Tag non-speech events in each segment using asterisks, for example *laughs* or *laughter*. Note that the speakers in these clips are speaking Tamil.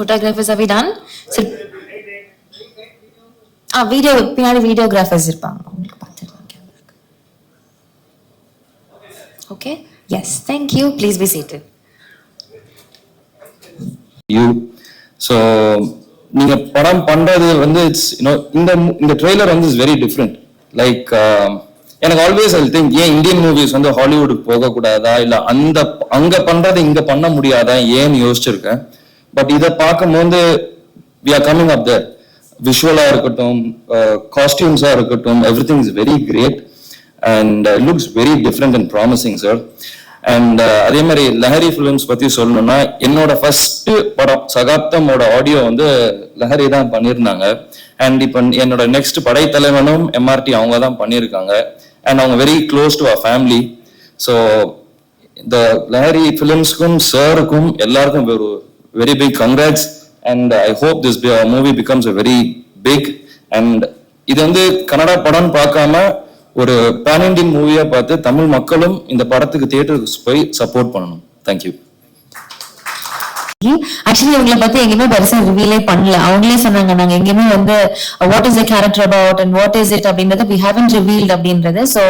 ஃபோட்டோகிராஃபர்ஸ் are டன் சரி. ஆ வீடியோ பின்னாடி வீடியோகிராஃபர்ஸ் இருப்பாங்க. உங்களுக்கு பார்த்துருக்காங்க okay yes thank you please be seated you so நீங்க படம் பண்றது வந்து இட்ஸ் யூனோ இந்த இந்த ட்ரெய்லர் வந்து இஸ் வெரி டிஃப்ரெண்ட் லைக் எனக்கு ஆல்வேஸ் ஐ திங்க் ஏன் இந்தியன் மூவிஸ் வந்து ஹாலிவுட்டுக்கு போகக்கூடாதா? இல்லை அந்த அங்க பண்றது இங்க பண்ண முடியாதா? ஏன்னு யோசிச்சிருக்கேன். பட் இதை பார்க்கும்போது we are coming up there விஷுவலாக இருக்கட்டும் uh, காஸ்டியூம்ஸாக இருக்கட்டும் every thing is very great and looks very different and promising sir and அதே மாதிரி லஹரி ஃபிலிம்ஸ் பத்தி சொல்லணும்னா என்னோட ஃபர்ஸ்ட் படம் சகாப்தமோட ஆடியோ வந்து லஹரி தான் பண்ணியிருந்தாங்க. அண்ட் இப்போ என்னோட நெக்ஸ்ட் படைத்தலைவனும் எம்ஆர்டி அவங்க தான் பண்ணியிருக்காங்க. அண்ட் அவங்க very close to our family so இந்த லஹரி ஃபிலிம்ஸ்க்கும் சாருக்கும் எல்லாருக்கும் ஒரு very big congrats and I hope this movie becomes a very big and இது வந்து கன்னடா படம்னு பார்க்காம ஒரு பேன் இண்டியன் மூவியா பார்த்து தமிழ் மக்களும் இந்த படத்துக்கு தியேட்டருக்கு போய் சப்போர்ட் பண்ணணும். தேங்க்யூ ஆக்சுவலி இவங்கள பத்தி எங்கேயுமே பெருசா ரிவீலே பண்ணல. அவங்களே சொன்னாங்க நாங்க எங்கேயுமே வந்து what is the character about and what is it அப்படின்றத வி ஹேவன் ரிவீல்ட் அப்படின்றது. சோ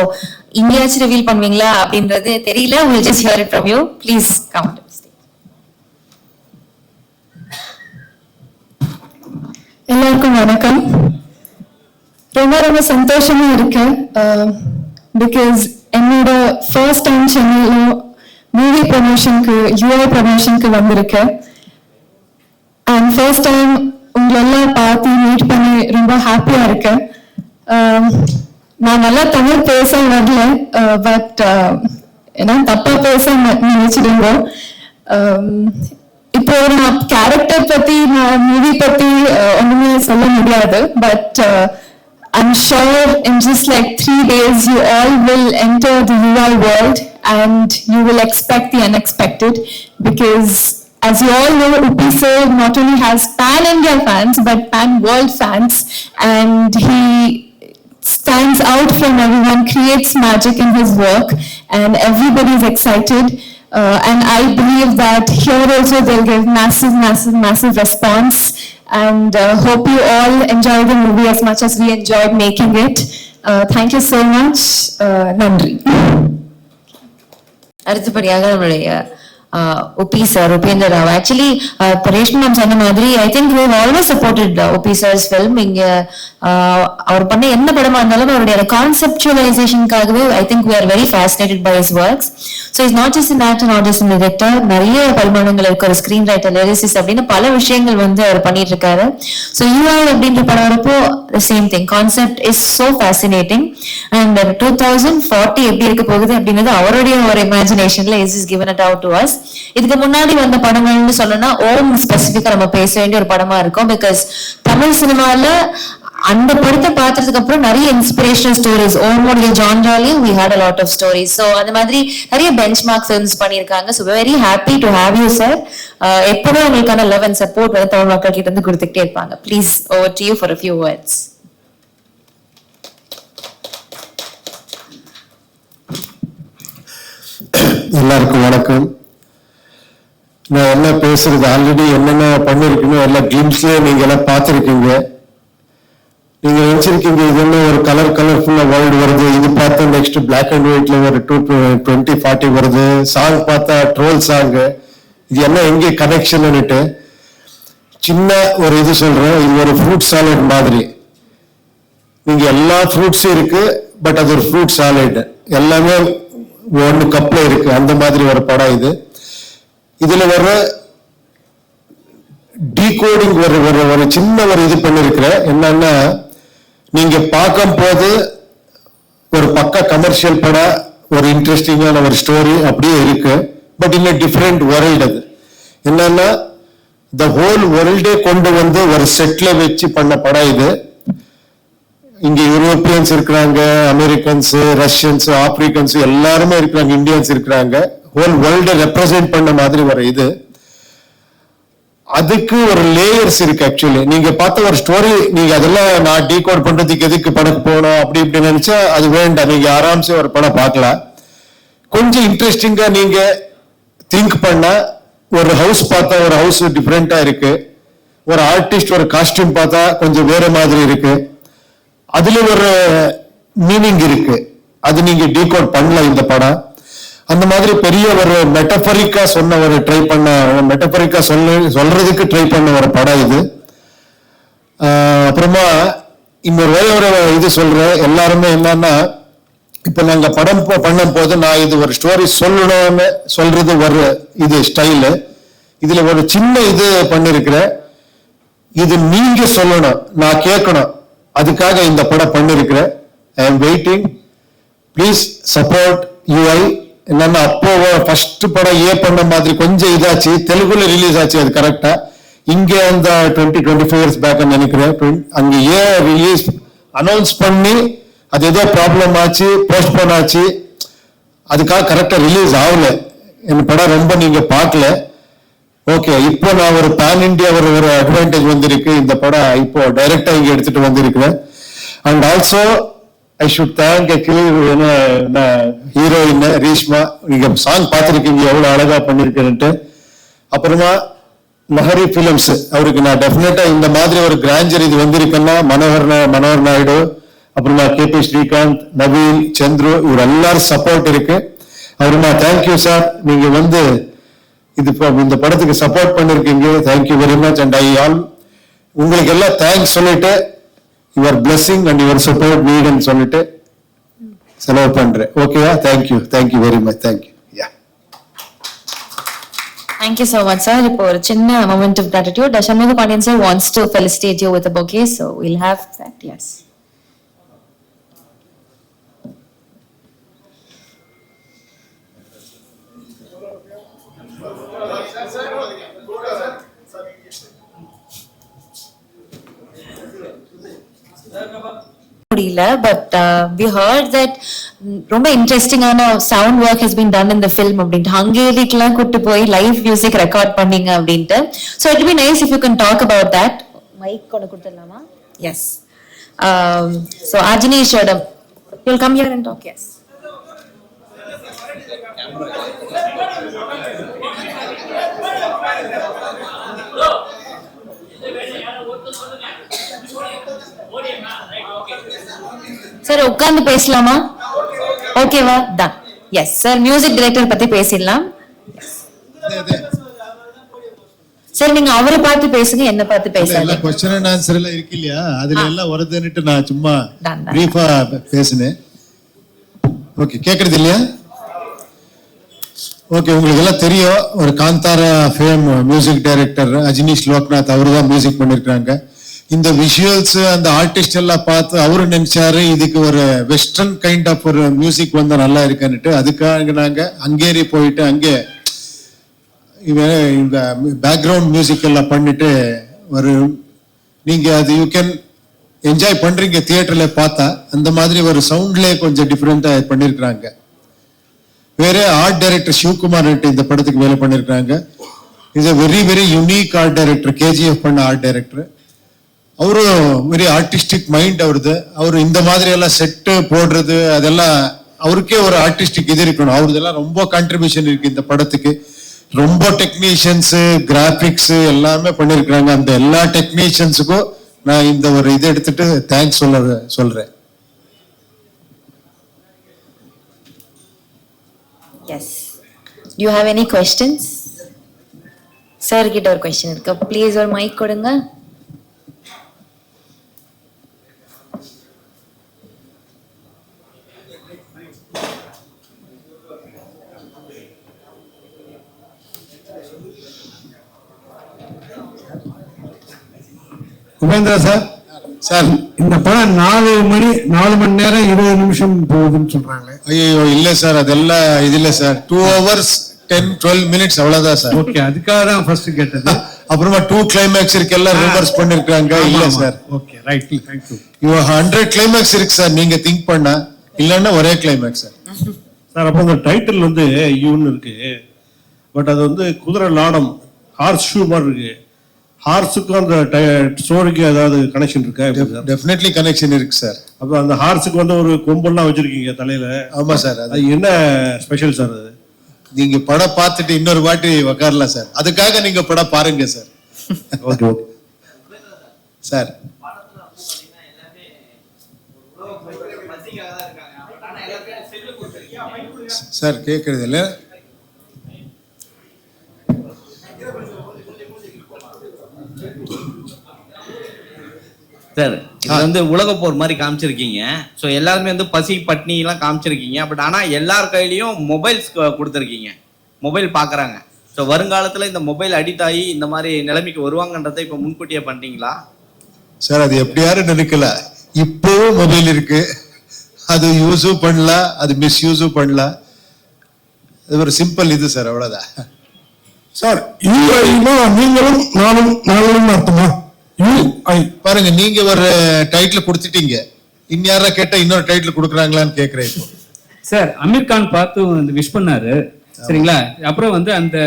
இங்கேயாச்சும் ரிவீல் பண்ணுவீங்களா அப்படின்றது தெரியல. உங்களுக்கு just hear it from you please come எல்லாருக்கும் வணக்கம். ரொம்ப ரொம்ப சந்தோஷமா இருக்கு. பிகாஸ் என்னோட ஃபர்ஸ்ட் டைம் சென்னையில மூவி ப்ரமோஷனுக்கு யூஏ ப்ரமோஷனுக்கு வந்திருக்கேன். அண்ட் ஃபர்ஸ்ட் டைம் உங்களெல்லாம் பார்த்து மீட் பண்ணி ரொம்ப ஹாப்பியா இருக்கேன். நான் நல்லா தமிழ் பேச வரல. பட் ஏன்னா தப்பா பேச நினைச்சிருந்தோம். நினைச்சிடுங்க Um, இப்போ நான் கேரக்டர் பத்தி நான் மூவி பத்தி uh, ஒண்ணுமே சொல்ல முடியாது but I'm sure in just like three days, you all will enter the UI world and you will expect the unexpected because as you all know, Upi sir not only has pan-India fans, but pan-world fans and he stands out from everyone, creates magic in his work and everybody is excited. Uh, and I believe that here also they'll give massive, massive, massive response. And uh, hope you all enjoy the movie as much as we enjoyed making it. Uh, thank you so much. Uh, Nandri. அடுத்தபடியாக நம்மளுடைய Uppi sir Upendra Rao actually இப்போ ரேஷ்மா மேம் சொன்ன மாதிரி I think we always supported Uppi sir's film இங்க uh, அவர் பண்ண என்ன படமா இருந்தாலும் அவருடைய கான்செப்டுவலைசேஷனுக்காகவே I think we are very fascinated by his works so is not just actor not just director நிறைய பரிமாணங்கள் இருக்கு. ஒரு ஸ்க்ரீன் ரைட்டர் லிரிசிஸ் அப்படின்னு பல விஷயங்கள் வந்து அவர் பண்ணிட்டு இருக்காரு ஸோ யூஆர் அப்படின்ற படம் வரப்போ same thing concept is so fascinating and two thousand forty எப்படி இருக்க போகுது அப்படின்றது அவருடைய ஒரு இமேஜினேஷன்ல is is given at out to us இதுக்கு முன்னாடி வந்த படங்கள்னு சொல்லணும்னா ஓம் ஸ்பெசிஃபிக்கா நம்ம பேச வேண்டிய ஒரு படமா இருக்கும். பிகாஸ் தமிழ் சினிமால அந்த படத்தை பார்த்ததுக்கு அப்புறம் நிறைய இன்ஸ்பிரேஷனல் ஸ்டோரிஸ் ஓமோடைய ஜான்ராலையும் we had a lot of stories so அந்த மாதிரி நிறைய பெஞ்ச் மார்க் ஃபிலிம்ஸ் பண்ணியிருக்காங்க so very happy to have you sir எப்பவுமே உங்களுக்கான லவ் அண்ட் சப்போர்ட் வந்து தமிழ் மக்கள் கிட்ட இருந்து கொடுத்துக்கிட்டே இருப்பாங்க. Please over to you for a few words எல்லாருக்கும் வணக்கம். நான் என்ன பேசுறது? ஆல்ரெடி என்னென்ன பண்ணிருக்கீங்க எல்லா கிளிம்ஸ்லயே நீங்க எல்லாம் பார்த்துருக்கீங்க. நீங்க நினைச்சிருக்கீங்க இது என்ன ஒரு கலர் கலர்ஃபுல்லா வேர்ல்டு வருது? இது பார்த்தா நெக்ஸ்ட் பிளாக் அண்ட் ஒயிட்ல ஒரு டூ டுவெண்ட்டி ஃபார்ட்டி வருது. சாங் பார்த்தா ட்ரோல் சாங் இது என்ன எங்கே கனெக்ஷன்னுட்டு சின்ன ஒரு இது சொல்றேன். இது ஒரு ஃப்ரூட் சாலட் மாதிரி. நீங்க எல்லா ஃப்ரூட்ஸும் இருக்கு பட் அது ஒரு ஃப்ரூட் சாலட் எல்லாமே ஒன்று கப்பில் இருக்கு. அந்த மாதிரி ஒரு படம் இது. இதுல வர டீகோடிங் ஒரு ஒரு ஒரு சின்ன ஒரு இது பண்ணிருக்கிறேன் என்னன்னா நீங்க பார்க்கும் போது ஒரு பக்க கமர்ஷியல் படம் ஒரு இன்ட்ரெஸ்டிங்கான ஒரு ஸ்டோரி அப்படியே இருக்கு பட் இன்னும் டிஃப்ரெண்ட் வேர்ல்டு அது. என்னன்னா த ஹோல் வேர்ல்டே கொண்டு வந்து ஒரு செட்ல வச்சு பண்ண படம் இது. இங்க யூரோப்பியன்ஸ் இருக்கிறாங்க அமெரிக்கன்ஸ் ரஷ்யன்ஸ் ஆப்பிரிக்கன்ஸ் எல்லாருமே இருக்கிறாங்க இந்தியன்ஸ் இருக்கிறாங்க. ஹோல் வேர்ல்டு ரெப்ரசென்ட் பண்ண மாதிரி ஒரு இது. அதுக்கு ஒரு லேயர்ஸ் இருக்கு ஆக்சுவலி நீங்க பார்த்த ஒரு ஸ்டோரி நீங்க அதெல்லாம் நான் டீகோட் பண்றதுக்கு எதுக்கு படம் போகணும் அப்படி இப்படி நினைச்சா அது வேண்டாம். நீங்க ஆராம்சே ஒரு படம் பார்க்கலாம். கொஞ்சம் இன்ட்ரெஸ்டிங்கா நீங்க திங்க் பண்ண ஒரு ஹவுஸ் பார்த்தா ஒரு ஹவுஸ் டிஃப்ரெண்டா இருக்கு. ஒரு ஆர்டிஸ்ட் ஒரு காஸ்டியூம் பார்த்தா கொஞ்சம் வேற மாதிரி இருக்கு. அதுல ஒரு மீனிங் இருக்கு. அது நீங்க டீகோட் பண்ணல இந்த படம். அந்த மாதிரி பெரிய ஒரு மெட்டபரிக்கா சொன்ன ஒரு ட்ரை பண்ண மெட்டபரிக்கா சொல்ல சொல்றதுக்கு ட்ரை பண்ண ஒரு படம் இது. அப்புறமா இன்னொரு ஒரே ஒரு இது சொல்றேன். எல்லாருமே என்னன்னா இப்ப நாங்க படம் போ- பண்ணும் போது நான் இது ஒரு ஸ்டோரி சொல்லணும்னு சொல்றது ஒரு இது ஸ்டைலு இதுல ஒரு சின்ன இது பண்ணிருக்கிறேன். இது நீங்க சொல்லணும் நான் கேட்கணும். அதுக்காக இந்த படம் பண்ணிருக்கிறேன். I am waiting please support UI என்னன்னா அப்போ ஃபர்ஸ்ட் படம் ஏ பண்ண மாதிரி கொஞ்சம் இதாச்சு தெலுங்குல ரிலீஸ் ஆச்சு அது கரெக்டா இங்க அந்த twenty twenty five years back நினைக்கிறேன். அங்க ஏ ரிலீஸ் அனௌன்ஸ் பண்ணி அது ஏதோ ப்ராப்ளம் ஆச்சு போஸ்ட்போன் ஆச்சு. அதுக்காக கரெக்டா ரிலீஸ் ஆகல. என் படம் ரொம்ப நீங்க பார்க்கல. ஓகே இப்போ நான் ஒரு பேன் இண்டியா ஒரு ஒரு அட்வான்டேஜ் வந்திருக்கு. இந்த படம் இப்போ டைரக்டா இங்க எடுத்துட்டு வந்திருக்கிறேன். And also I should thank என்ன ஹீரோயின் ரீஷ்மா நீங்க சாங் பார்த்துருக்கீங்க எவ்வளோ அழகா பண்ணிருக்கேன்ட்டு அப்புறமா மஹரி ஃபிலிம்ஸ் அவருக்கு நான் டெஃபினட்டா இந்த மாதிரி ஒரு கிராஞ்சர் இது வந்திருக்கேன்னா மனோகர் மனோகர் நாயுடு அப்புறமா கே பி ஸ்ரீகாந்த் நவீன் சந்துரு இவர் எல்லாரும் சப்போர்ட் இருக்கு. அப்புறமா தேங்க்யூ சார் நீங்க வந்து இது இப்போ இந்த படத்துக்கு சப்போர்ட் பண்ணிருக்கீங்க. Thank you very much and I all உங்களுக்கு எல்லாம் தேங்க்ஸ் சொல்லிட்டு your blessing and your support நீடுன்னு சொல்லிட்டு செலவு பண்றேன் ஓகேவா thank you thank you very much thank you Thank you so much, sir. இப்போ ஒரு சின்ன moment of gratitude. Shanmugha Pandian sir wants to felicitate you with a bouquet, so we'll have that, yes. முடியல பட் வி ஹர்ட் தட் ரொம்ப இன்ட்ரெஸ்டிங்கான sound work has been done in the film அப்படின்ட்டு. ஹங்கேரிக்கெல்லாம் கூட்டு போய் லைவ் மியூசிக் ரெக்கார்ட் பண்ணீங்க அப்படின்ட்டு. So it be nice if you can talk about that mike கொண்டு கொடுத்துடலாமா? Yes so அஜினேஷோட you'll come here and talk yes sir உட்கார்ந்து பேசலாமா? ஓகேவா தான் எஸ் சார் மியூசிக் டைரக்டர் பத்தி பேசிடலாம். சார் நீங்க அவரை பார்த்து பேசுங்க என்ன பார்த்து எல்லாம் கொஸ்டின் அண்ட் ஆன்சர் எல்லாம் இருக்கு இல்லையா? அதுல எல்லாம் வருதுன்னுட்டு நான் சும்மா. பிரீஃபா பேசினேன். ஓகே கேக்குறது இல்லையா? ஓகே உங்களுக்கு எல்லாம் தெரியும் ஒரு Kantara fame music director Ajaneesh Loknath அவரு தான் மியூசிக் பண்ணிருக்காங்க. இந்த விஷுவல்ஸ் அந்த ஆர்டிஸ்ட் எல்லாம் பார்த்து அவரு நினைச்சாரு இதுக்கு ஒரு வெஸ்டர்ன் கைண்ட் ஆஃப் ஒரு மியூசிக் வந்தா நல்லா இருக்குன்னுட்டு அதுக்காக நாங்க ஹங்கேரி போயிட்டு அங்கே இவன் இந்த பேக்ரவுண்ட் மியூசிக் எல்லாம் பண்ணிட்டு ஒரு நீங்க அது யூ கேன் என்ஜாய் பண்றீங்க தியேட்டர்ல பார்த்தா அந்த மாதிரி ஒரு சவுண்ட்லேயே கொஞ்சம் டிஃப்ரெண்டா பண்ணியிருக்கிறாங்க வேற ஆர்ட் டைரக்டர் சிவகுமார் இந்த படத்துக்கு வேலை பண்ணிருக்காங்க is very very unique art director KGF பண்ண ஆர்ட் டைரக்டர் அவரும் வெரி ஆர்டிஸ்டிக் மைண்ட் அவருது. அவர் இந்த மாதிரி எல்லாம் செட்டு போடுறது அதெல்லாம் அவருக்கே ஒரு ஆர்டிஸ்டிக் இது இருக்கணும். அவருதெல்லாம் ரொம்ப கான்ட்ரிபியூஷன் இருக்கு இந்த படத்துக்கு. ரொம்ப டெக்னீஷியன்ஸ் கிராஃபிக்ஸ் எல்லாமே பண்ணியிருக்கிறாங்க அந்த எல்லா டெக்னீஷியன்ஸுக்கும் நான் இந்த ஒரு இதை எடுத்துட்டு தேங்க்ஸ் சொல்ல சொல்றேன். Yes you have any questions sir கிட்ட ஒரு கொஸ்டின் இருக்கு. ப்ளீஸ் ஒரு மைக் கொடுங்க. உபேந்திரா சார். சார் இந்த படம் நாலு மணி நாலு மணி நேரம் இருபது நிமிஷம் போகுதுன்னு சொல்றாங்களே. ஐயோ இல்ல சார் அதெல்லாம் இது இல்ல sir. Two hours ten twelve minutes அவ்வளவுதான் சார். ஓகே அதுக்காக தான் ஃபர்ஸ்ட் கேட்டது. அப்புறமா டூ கிளைமேக்ஸ் இருக்கு எல்லாம் ரிவர்ஸ் பண்ணிருக்காங்க. இல்ல sir. Okay right thank you இவன் ஹண்ட்ரட் கிளைமேக்ஸ் இருக்கு சார் நீங்க திங்க் பண்ணா. இல்லன்னா ஒரே கிளைமேக்ஸ் சார். சார் அப்போ அந்த டைட்டில் வந்து யூன்னு இருக்கு. பட் அது வந்து குதிரை லாடம் ஹார்ஸ் ஷூ மாதிரி இருக்கு. ஹார்ஸுக்கும் அந்த ஸ்டோரிக்கு ஏதாவது கனெக்ஷன் இருக்கா? டெஃபினெட்லி கனெக்ஷன் இருக்கு சார் அப்போ அந்த ஹார்ஸுக்கு வந்து ஒரு கொம்பெல்லாம் வச்சிருக்கீங்க தலையில. ஆமா சார் அது. அது என்ன ஸ்பெஷல் சார் அது? நீங்க படம் பார்த்துட்டு இன்னொரு வாட்டி உக்காரலாம் சார் அதுக்காக நீங்க படம் பாருங்க sir okay okay. Sir sir கேட்கறது இல்லை சார் இது வந்து உலக போர் மாதிரி காமிச்சிருக்கீங்க. ஸோ எல்லாருமே வந்து பசி பட்னி எல்லாம் காமிச்சிருக்கீங்க. பட் ஆனா எல்லார் கையிலயும் மொபைல்ஸ் கொடுத்துருக்கீங்க. மொபைல் பாக்குறாங்க. ஸோ வருங்காலத்துல இந்த மொபைல் அடிக்ட் ஆகி இந்த மாதிரி நிலைமைக்கு வருவாங்கன்றதை இப்போ முன்கூட்டியே பண்ணிட்டீங்களா? சார் அது எப்படியாரும் நினைக்கல இப்போவும் மொபைல் இருக்கு. அது யூஸும் பண்ணல அது மிஸ்யூஸும் பண்ணல. இது ஒரு சிம்பிள் இது சார் அவ்வளவுதான். சார் நீங்களும் நானும் நாங்களும் அர்த்தமா பாருங்க நீங்க ஒரு டைட்டில் கொடுத்துட்டீங்க. இன்யாரா கேட்டா இன்னொரு டைட்டில் கொடுக்குறாங்களான்னு கேக்குறேன் இப்போ. சார் அமீர் கான் பார்த்து வந்து விஷ் பண்ணாரு. சரிங்களா? அப்புறம் வந்து அந்த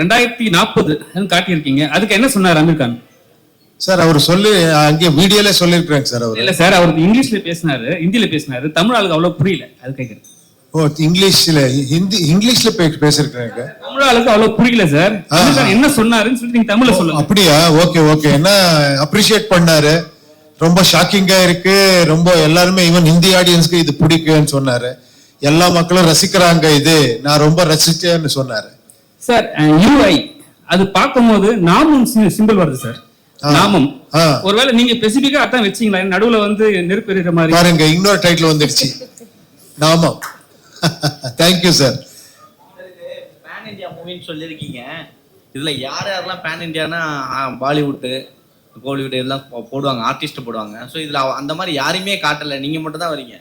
ரெண்டாயிரத்தி நாற்பது காட்டியிருக்கீங்க. அதுக்கு என்ன சொன்னார் அமீர் கான்? சார் அவர் சொல்லி அங்கே வீடியோல சொல்லியிருக்கிறாங்க சார் அவர். இல்ல சார் அவர் இங்கிலீஷ்ல பேசினாரு ஹிந்தில பேசினாரு. தமிழ் ஆளுக்கு அவ்வளவு புரியல. அது கேக்குறேன். ஓ இங்கிலீஷ்ல ஹிந்தி இங்கிலீஷ்ல பே பேசியிருக்கிறாங்க தமிழ் ஆளுக்கு அவ்வளவு புரியல சார். என்ன சொன்னாருன்னு சொல்லி நீங்க தமிழ்ல சொல்லுங்க. அப்படியா? Okay okay. என்ன அப்ரிஷியேட் பண்ணாரு? ரொம்ப ஷாக்கிங்கா இருக்கு. ரொம்ப எல்லாருமே ஈவன் ஹிந்தி ஆடியன்ஸ்க்கு இது பிடிக்குன்னு சொன்னாரு. எல்லா மக்களும் ரசிக்கிறாங்க இது. நான் ரொம்ப ரசிச்சேன்னு சொன்னாரு. சார் யூஐ அது பார்க்கும்போது நாமம் சிம்பிள் வருது சார். நாமம். ஒருவேளை நீங்க ஸ்பெசிபிக்கா அதான் வச்சீங்களா? நடுவுல வந்து நெருப்பு மாதிரி. பாருங்க இன்னொரு டைட்டில் வந்துடுச்சு. நாமம். Thank you sir pan India மூவின்னு சொல்லியிருக்கீங்க. இதுல யார் யாரெல்லாம் பேன் இந்தியானா பாலிவுட்டு கோலிவுட் எல்லாம் போடுவாங்க ஆர்டிஸ்ட் போடுவாங்க. ஸோ இதுல அந்த மாதிரி யாரையுமே காட்டல. நீங்க மட்டும் தான் வரீங்க.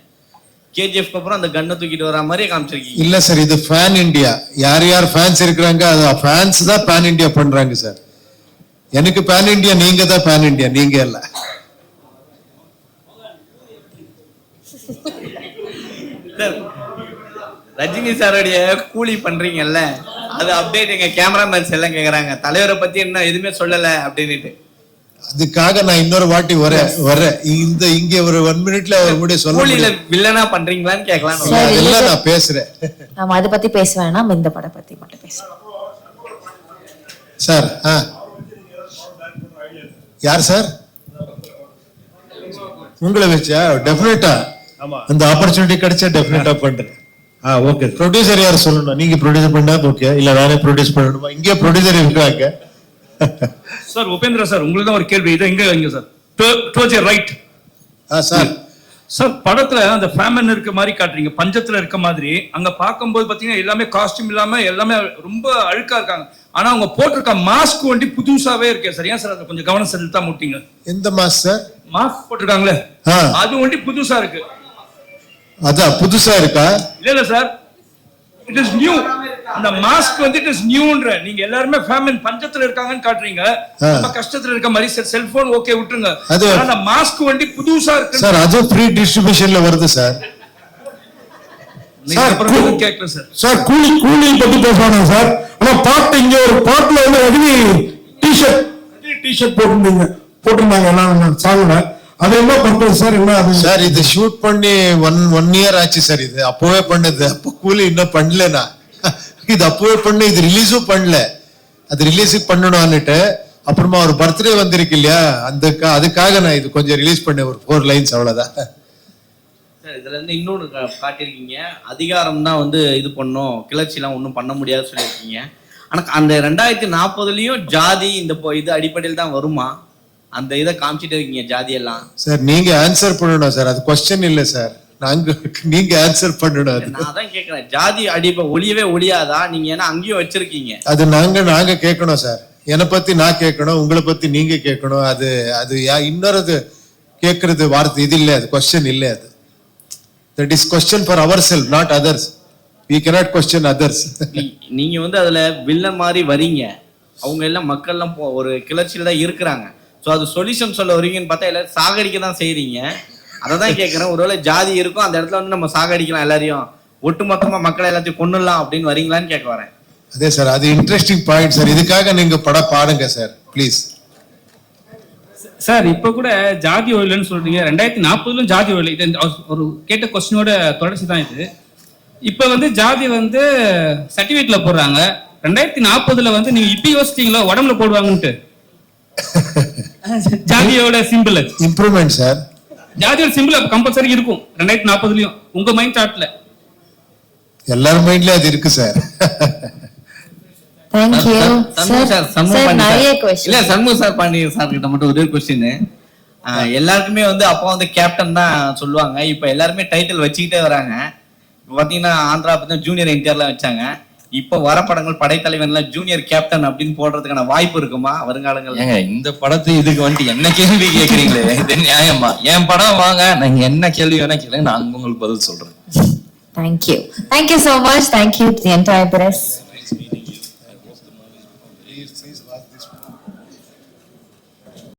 கேஜிஎஃப்க்கு அப்புறம் அந்த கண்ணை தூக்கிட்டு வர மாதிரியே காமிச்சிருக்கீங்க. இல்ல சார் இது ஃபேன் இந்தியா யார் யார் ஃபேன்ஸ் இருக்கிறாங்க அது ஃபேன்ஸ் தான் பேன் இந்தியா பண்றாங்க சார் எனக்கு பேன் இந்தியா நீங்க தான் பேன் இந்தியா நீங்க இல்ல. சார் ரஜினி சாரோடைய கூலி பண்றீங்கல்ல அது அப்டேட் எங்க கேமராமேன்ஸ் எல்லாம் கேக்குறாங்க. தலைவரை பத்தி என்ன எதுவுமே சொல்லல அப்படின்னுட்டு. அதுக்காக நான் இன்னொரு வாட்டி வரேன் வரேன். இந்த இங்க ஒரு ஒன் மினிட்ல அவர் கூட சொல்ல முடியாது. வில்லனா பண்றீங்களான்னு கேட்கலாம் இல்ல, அதெல்லாம் நான் பேசுறேன். நம்ம அதை பத்தி பேச வேணாம் இந்த படம் பத்தி மட்டும் பேசலாம் சார் ஆ. யார் சார்? உங்களை வச்சா டெஃபினட்டா அந்த ஆப்பர்ச்சுனிட்டி கிடைச்சா டெஃபினட்டா பண்றேன். ஆ ஓகே ப்ரொடியூசர் யார் சொல்லணும் நீங்க ப்ரொடியூசர் பண்ணா ஓகே இல்ல நானே ப்ரொடியூஸ் பண்ணணுமா? இங்கே ப்ரொடியூசர் இருக்காங்க. சார் உபேந்திரா சார் உங்களுக்கு தான் ஒரு கேள்வி. இது எங்க இங்க சார் டுவர்ட்ஸ் ரைட் ஆ சார் சார் படத்துல அந்த ஃபேமன் இருக்க மாதிரி காட்டுறீங்க. பஞ்சத்துல இருக்க மாதிரி. அங்க பார்க்கும்போது பாத்தீங்கன்னா எல்லாமே காஸ்டியூம் இல்லாம எல்லாமே ரொம்ப அழுக்கா இருக்காங்க. ஆனா அவங்க போட்டிருக்க மாஸ்க் வண்டி புதுசாவே இருக்கே சார் ஏன் சார் அதை கொஞ்சம் கவனம் செலுத்தா முட்டீங்க எந்த மாஸ் சார் மாஸ்க் போட்டிருக்காங்களே. அது வண்டி புதுசா இருக்கு. அதான் புதுசா இருக்கா? இல்ல இல்ல சார் இட் இஸ் நியூ அந்த மாஸ்க் வந்து இட் இஸ் நியூன்ற நீங்க எல்லாருமே ஃபேமிலி பஞ்சத்துல இருக்காங்கன்னு காட்டுறீங்க. ரொம்ப கஷ்டத்துல இருக்க மாதிரி சார் செல்போன் ஓகே விட்டுருங்க. அது- அந்த மாஸ்க் வண்டி புதுசா இருக்கு சார் அதுவும் ஃப்ரீ டிஸ்ட்ரிபியூஷன்ல வருது சார். சார் சார் கூலி கூலி பத்தி பேசுவாங்க சார்? ஆனா பாட்டு இங்க ஒரு பாட்டுல வந்து ரஜினி டிஷர்ட் டிஷர்ட் போட்டிருந்தீங்க. போட்டிருந்தாங்க எல்லாம் சாங்ல அது என்ன பண்றது சார்? என்ன அது? சார் இது ஷூட் பண்ணி ஒன் ஒன் இயர் ஆச்சு சார் இது. அப்பவே பண்ணது. அப்போ கூலி இன்னும் பண்ணல நான். இது அப்பவே பண்ண இது ரிலீஸும் பண்ணல. அது ரிலீஸுக்கு பண்ணணும்னுட்டு அப்புறமா ஒரு பர்த்டே வந்திருக்கு இல்லையா? அந்த அதுக்காக நான் இது கொஞ்சம் ரிலீஸ் பண்ணேன். ஒரு ஃபோர் லைன்ஸ் அவ்வளவுதான். சார் இதுல இருந்து இன்னொன்று கா- காட்டியிருக்கீங்க. அதிகாரம் தான் வந்து இது பண்ணும். கிளர்ச்சிலாம் ஒன்றும் பண்ண முடியாது சொல்லியிருக்கீங்க. ஆனா அந்த ரெண்டாயிரத்தி நாற்பதுலயும் ஜாதி இந்த இது அடிப்படையில் தான் வருமா? அந்த இதை காமிச்சிட்டு இருக்கீங்க ஜாதி எல்லாம் சார் நீங்க ஆன்சர் பண்ணணும் சார். அது கொஸ்டின் இல்ல சார். நாங்க *laughs* நீங்க ஆன்சர் பண்ணணும் நான் அதான் கேட்கறேன் ஜாதி அடிப்ப ஒளியவே ஒளியாதா? நீங்க ஏன்னா அங்கேயும் வச்சிருக்கீங்க? அது நாங்க நாங்க கேட்கணும் சார். என்னை பத்தி நான் கேட்கணும் உங்களை பத்தி நீங்க கேட்கணும். அது அது இன்னொரு கேட்கறது வார்த்தை இது இல்ல அது கொஸ்டின் இல்ல அது. That is question for our self not others we cannot question others *laughs* நீங்க வந்து அதுல வில்லன் மாதிரி வரீங்க. அவங்க எல்லாம் மக்கள்லாம் ஒரு கிளர்ச்சியில தான் இருக்கிறாங்க. ஸோ அது சொல்யூஷன் சொல்ல வரீங்கன்னு பார்த்தா எல்லாரும் சாகடிக்க தான் செய்றீங்க. அதை தான் கேட்குறேன் ஒருவேளை ஜாதி இருக்கும் அந்த இடத்துல வந்து நம்ம சாகடிக்கலாம் எல்லாரையும். ஒட்டுமொத்தமா மக்களை எல்லாத்தையும் கொண்டுடலாம் அப்படின்னு வரீங்களான்னு கேட்க வரேன். அதே சார் அது இன்ட்ரெஸ்டிங் பாயிண்ட் சார் இதுக்காக நீங்க படம் பாடுங்க சார் ப்ளீஸ் சார் இப்ப கூட ஜாதி ஒழிலன்னு சொல்றீங்க. ரெண்டாயிரத்தி நாற்பதுலும் ஜாதி ஒழில் இது ஒரு கேட்ட கொஸ்டினோட தொடர்ச்சி தான் இது. இப்ப வந்து ஜாதி வந்து சர்டிபிகேட்ல போடுறாங்க. ரெண்டாயிரத்தி நாற்பதுல வந்து நீங்க இப்ப யோசிச்சீங்களா? உடம்புல போடுவாங்கன்ட்டு. ஜாதியோட சிம்பிள் இம்ப்ரூவ்மெண்ட் சார் ஜாதியோட சிம்பிள் கம்பல்சரி இருக்கும். ரெண்டாயிரத்தி நாற்பதுலயும். உங்க மைண்ட் தாட்ல எல்லார் மைண்ட்லயும் அது இருக்கு சார் எல்லாருக்குமே வந்து அப்பா வந்து கேப்டன் தான் சொல்லுவாங்க. இப்ப எல்லாருமே டைட்டில் வச்சுக்கிட்டே வராங்க. இப்ப பாத்தீங்கன்னா ஆந்திரா பார்த்தீங்கன்னா ஜூனியர் என்டிஆர்லாம் வச்சாங்க. இப்ப வர படங்கள் படைத்தலைவன்லாம் ஜூனியர் கேப்டன் அப்படின்னு போடுறதுக்கான வாய்ப்பு இருக்குமா? வருங்காலங்கள்ல. ஏங்க இந்த படத்தை இதுக்கு வந்துட்டு என்ன கேள்வி கேக்குறீங்களே? இது நியாயமா? என் படம் வாங்க நீங்க என்ன கேள்வி வேணா கேளுங்க நான் உங்களுக்கு பதில் சொல்றேன். Thank you thank you so much. Thank you the entire press